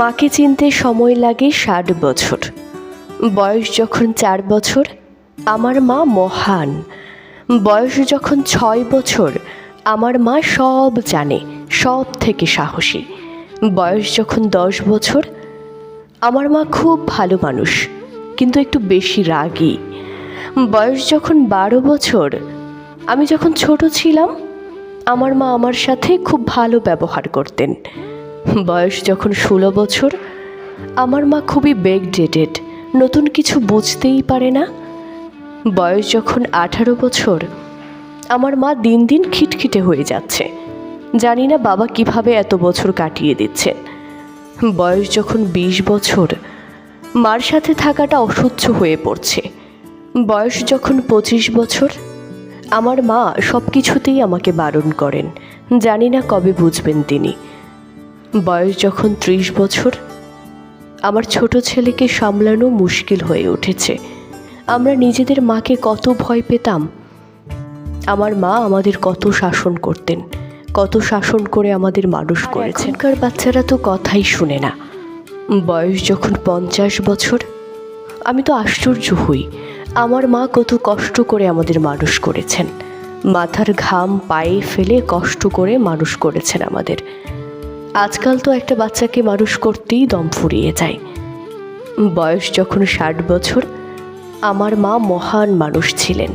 মাকে চিনতে সময় লাগে ষাট বছর। বয়স যখন চার বছর, আমার মা মহান। বয়স যখন ছয় বছর, আমার মা সব জানে, সব থেকে সাহসী। বয়স যখন দশ বছর, আমার মা খুব ভালো মানুষ, কিন্তু একটু বেশি রাগী। বয়স যখন বারো বছর, আমি যখন ছোট ছিলাম, আমার মা আমার সাথে খুব ভালো ব্যবহার করতেন। বয়স যখন ষোলো বছর, আমার মা খুবই বেগডেটেড নতুন কিছু বুঝতেই পারে না। বয়স যখন আঠারো বছর, আমার মা দিন দিন খিটখিটে হয়ে যাচ্ছে। জানি না বাবা কীভাবে এত বছর কাটিয়ে দিচ্ছেন বয়স যখন বিশ বছর, মার সাথে থাকাটা অসহ্য হয়ে পড়ছে। বয়স যখন পঁচিশ বছর, আমার মা সব কিছুতেই আমাকে বারণ করেন। জানি না কবে বুঝবেন তিনি। বয়স যখন ত্রিশ বছর আমার ছোট ছেলেকে সামলানো মুশকিল হয়ে উঠেছে। আমরা নিজেদের মাকে কত ভয় পেতাম। আমার মা আমাদের কত শাসন করতেন কত শাসন করে আমাদের মানুষ করেছেন। এখনকার বাচ্চারা তো কথাই শুনে না। বয়স যখন পঞ্চাশ বছর আমি তো আশ্চর্য হই। আমার মা কত কষ্ট করে আমাদের মানুষ করেছেন। মাথার ঘাম পায়ে ফেলে কষ্ট করে মানুষ করেছেন আমাদের। আজকাল তো একটা বাচ্চাকে মানুষ করতেই দম ফুরিয়ে যায়। বয়স যখন ষাট বছর, আমার মা মহান মানুষ ছিলেন।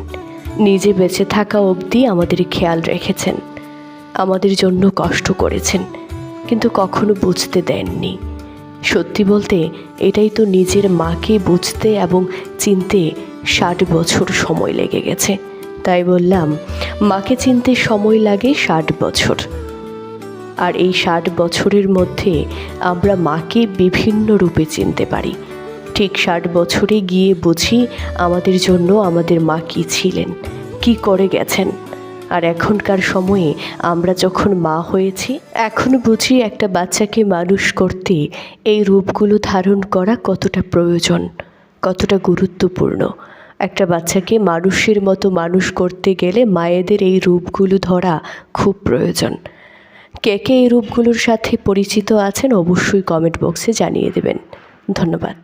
নিজে বেঁচে থাকা অবধি আমাদের খেয়াল রেখেছেন। আমাদের জন্য কষ্ট করেছেন, কিন্তু কখনো বুঝতে দেননি। সত্যি বলতে, এটাই তো নিজের মাকে বুঝতে এবং চিনতে ষাট বছর সময় লেগে গেছে। তাই বললাম, মাকে চিনতে সময় লাগে ষাট বছর। আর এই ষাট বছরের মধ্যে আমরা মাকে বিভিন্ন রূপে চিনতে পারি। ঠিক ষাট বছরে গিয়ে বুঝি আমাদের জন্য আমাদের মা কী ছিলেন, কি করে গেছেন। আর এখনকার সময়ে আমরা যখন মা হয়েছি, এখন বুঝি একটা বাচ্চাকে মানুষ করতে এই রূপগুলো ধারণ করা কতটা প্রয়োজন, কতটা গুরুত্বপূর্ণ। একটা বাচ্চাকে মানুষের মতো মানুষ করতে গেলে মায়েদের এই রূপগুলো ধরা খুব প্রয়োজন। কে কে এই রূপগুলোর সাথে পরিচিত আছেন অবশ্যই কমেন্ট বক্সে জানিয়ে দেবেন। ধন্যবাদ।